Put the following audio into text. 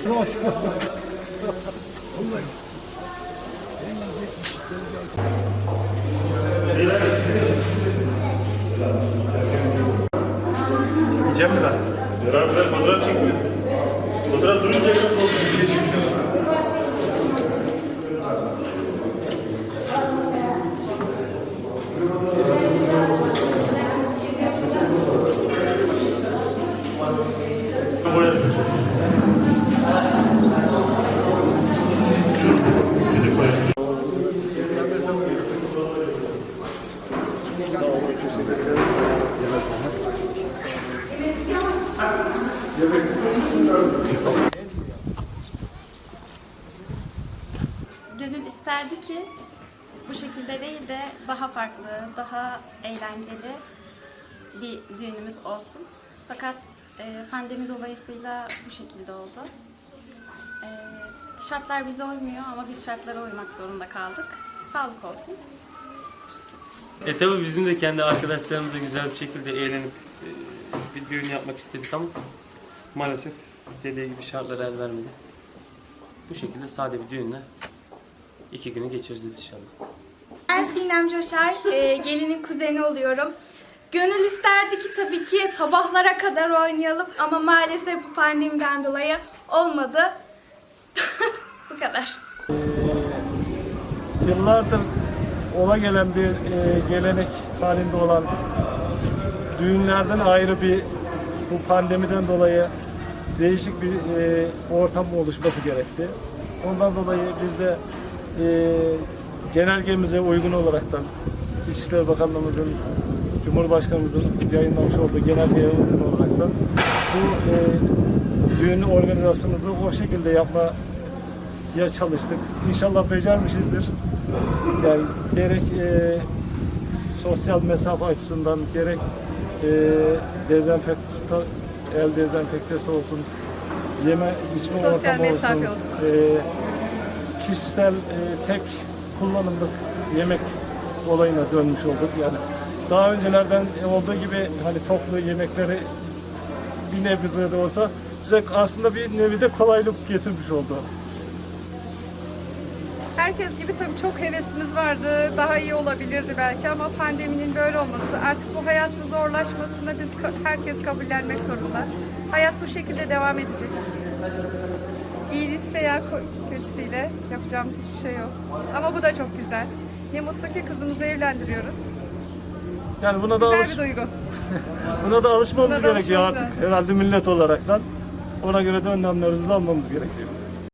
Yiyeceğim mi ben? Beraber fotoğraf çekiyoruz. Fotoğraf durunca çok oldu. Gönül isterdi ki bu şekilde değil de daha farklı, daha eğlenceli bir düğünümüz olsun. Fakat e, pandemi dolayısıyla bu şekilde oldu. E, şartlar bize uymuyor ama biz şartlara uymak zorunda kaldık. Sağlık olsun. E tabi bizim de kendi arkadaşlarımızla güzel bir şekilde eğlenip e, bir düğün yapmak istedik ama maalesef dediği gibi şartlar el vermedi. Bu şekilde sade bir düğünle iki günü geçireceğiz inşallah. Ben Sinem Coşar, e, gelinin kuzeni oluyorum. Gönül isterdi ki tabii ki sabahlara kadar oynayalım ama maalesef bu pandemiden dolayı olmadı. bu kadar. yıllardır ola gelen bir e, gelenek halinde olan düğünlerden ayrı bir bu pandemiden dolayı değişik bir e, ortam oluşması gerekti. Ondan dolayı biz de e, genelgemize uygun olaraktan İçişleri Bakanlığımızın Cumhurbaşkanımızın yayınlamış olduğu genelgeye uygun olaraktan bu e, düğün organizasyonumuzu o şekilde yapma ya çalıştık. İnşallah becermişizdir. Yani gerek e, sosyal mesafe açısından gerek e, dezenfekta el dezenfektesi olsun, yeme içme Sosyal ortamı mesafe olsun, olsun. e, kişisel e, tek kullanımlık yemek olayına dönmüş olduk. Yani daha öncelerden olduğu gibi hani toplu yemekleri bir nebze de olsa bize aslında bir nevi de kolaylık getirmiş oldu. Herkes gibi tabii çok hevesimiz vardı. Daha iyi olabilirdi belki ama pandeminin böyle olması, artık bu hayatın zorlaşmasını biz herkes kabullenmek zorunda. Hayat bu şekilde devam edecek. İyisi veya kötüsüyle yapacağımız hiçbir şey yok. Ama bu da çok güzel. Ne mutlu ki kızımızı evlendiriyoruz. Yani buna da Güzel alış- bir duygu. Buna da alışmamız Buna da gerekiyor alışmamız artık lazım. herhalde millet olaraktan. Ona göre de önlemlerimizi almamız gerekiyor.